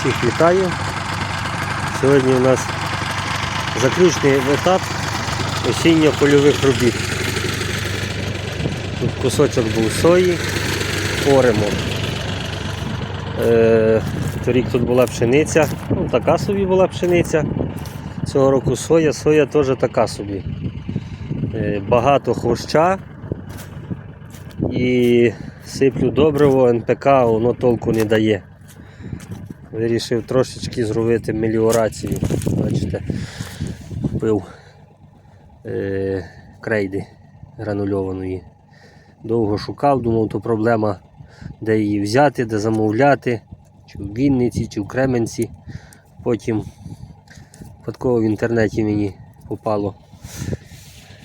Всіх вітаю. Сьогодні у нас заключний етап осінньо-польових робіт. Тут кусочок був сої, оремо. Е, торік тут була пшениця, ну така собі була пшениця. Цього року соя, соя теж така собі. Е, багато хвоща і сиплю добриво, НПК, воно толку не дає. Вирішив трошечки зробити меліорацію. Бачите, купив е, крейди гранульованої. Довго шукав, думав, то проблема, де її взяти, де замовляти, чи в Вінниці, чи в Кременці. Потім випадково в інтернеті мені попало.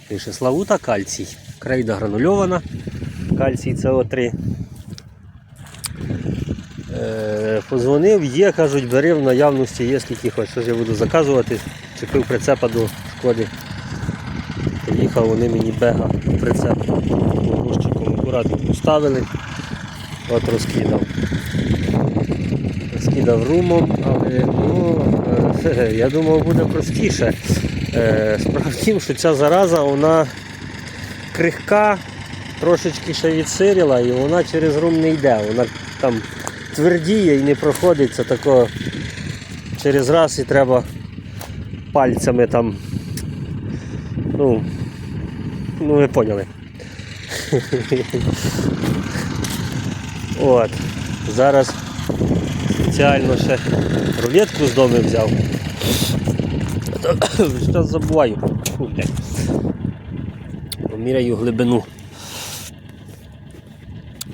Пише Славута кальцій. Крейда гранульована, кальцій СО3. Позвонив, є, кажуть, бери в наявності, є скільки хочеш, що ж я буду заказувати. Чепив прицепа до шкоди. Приїхав вони мені бега прицеп грузчиком акуратно поставили. От розкидав. Розкидав румом, але ну, е, я думав буде простіше. Е, тім, що ця зараза вона крихка, трошечки ще відсиріла і вона через рум не йде. Вона там твердіє і не проходить. Це тако через раз і треба пальцями там. Ну, ну ви поняли. От. Зараз спеціально ще рулетку з дому взяв. Що забуваю. Фу, блядь. Поміряю глибину.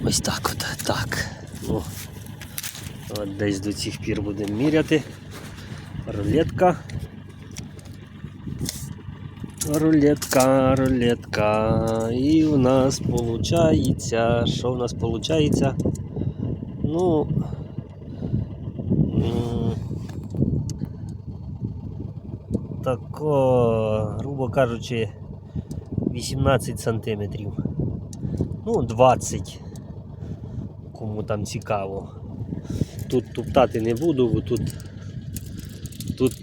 Ось так от. Так. Ну, от десь до цих пір будемо міряти. Рулетка. Рулетка, рулетка. І у нас получається. Що у нас получається? Ну. м, Тако, грубо кажучи, 18 сантиметрів. Ну, 20. Кому там цікаво. Тут туптати не буду, бо тут. Тут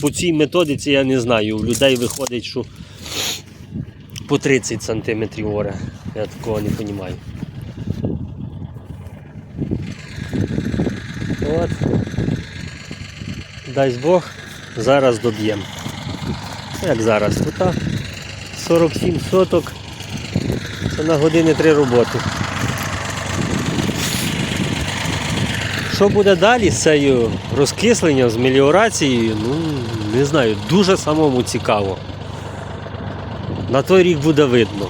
по цій методиці я не знаю. У людей виходить, що по 30 сантиметрів оре. Я такого не розумію. От. Дай Бог, зараз доб'ємо. Як зараз? Тут 47 соток. Це на години 3 роботи. Що буде далі з цією розкисленням, з меліорацією, ну не знаю, дуже самому цікаво. На той рік буде видно.